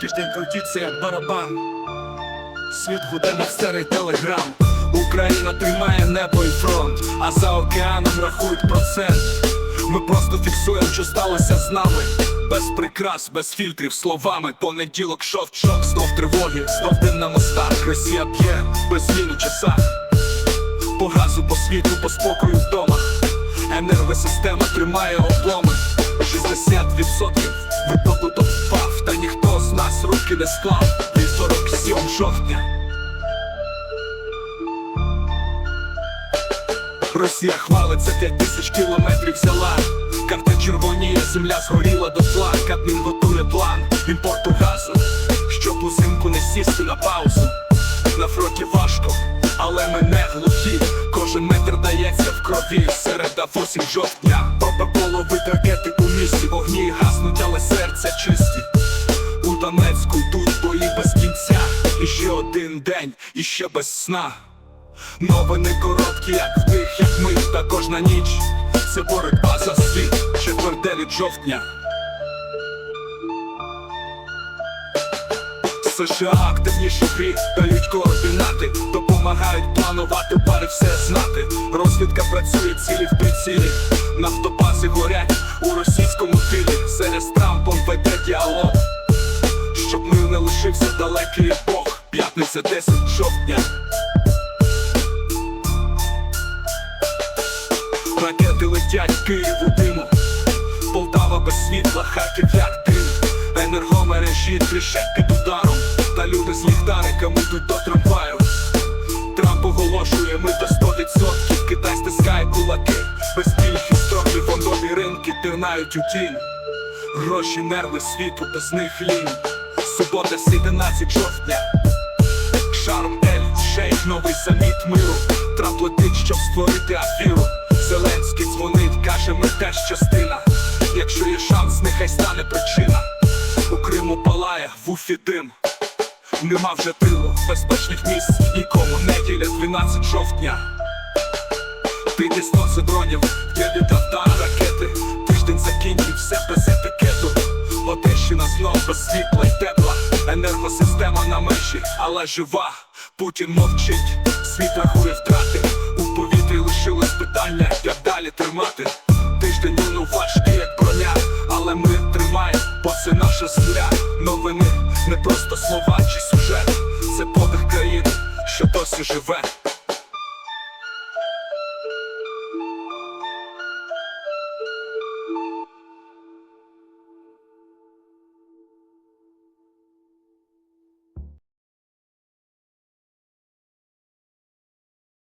Тиждень крутиться як барабан. Світ гуде на старий телеграм. Україна тримає небо і фронт, а за океаном рахують процент. Ми просто фіксуємо, що сталося з нами. Без прикрас, без фільтрів, словами. Понеділок шов шок, знов тривоги, знов дим на мостах. Росія п'є без змін у часах. По газу, по світу, по спокою вдома. Енергосистема тримає обломи. 60% випадок впав, ніхто з нас руки не склав. Вівторок 7 жовтня. Росія хвалиться 5 тисяч кілометрів взяла. Карта червоніє, земля згоріла до тла. Кабмін готує план імпорту газу, щоб узимку не сісти на паузу. На фронті важко, але ми не глухі. Кожен метр дається в крові. Середа 8 жовтня. Попа половить ракети у місті. Вогні гаснуть, але серця чисті. У Донецьку тут бої без кінця. І ще один день, і ще без сна. Новини короткі, як вдих, як мить, та кожна ніч. Це боротьба за світ, четверте від жовтня. США активніші в грі, дають координати, допомагають планувати, пари все знати. Розвідка працює цілі в прицілі, нафтобази горять у російському тилі. Серед з Трампом веде діалог, лишився далекий Бог. П'ятниця 10 жовтня. Ракети летять Київ у диму. Полтава без світла, Харків як дим. Енергомережі тріщать під ударом. Та люди з ліхтариками йдуть до трамваю. Трамп оголошує ми до 100% Китай стискає кулаки. Без більші строки фондові ринки тирнають у тінь. Гроші, нерви світу, без них лінь Субота 17 жовтня Шарм Ель, шейх, новий саміт миру. Трамп летить, щоб створити афіру. Зеленський дзвонить, каже, ми теж частина Якщо є шанс, нехай стане причина. У Криму палає, в Уфі дим. Нема вже тилу, безпечних місць Нікому. Неділя 12 жовтня. Піде сто дронів, діди та ракети. Тиждень закінчився без етикету. Одещина знов без тепла Екосистема на межі, але жива, Путін мовчить, світ рахує втрати, у повітрі лишилось питання, як далі тримати. Тиждень ну важкі, як броня, але ми тримаємо, бо це наша земля. Новини не просто слова чи сюжет. Це подих країн, що досі живе.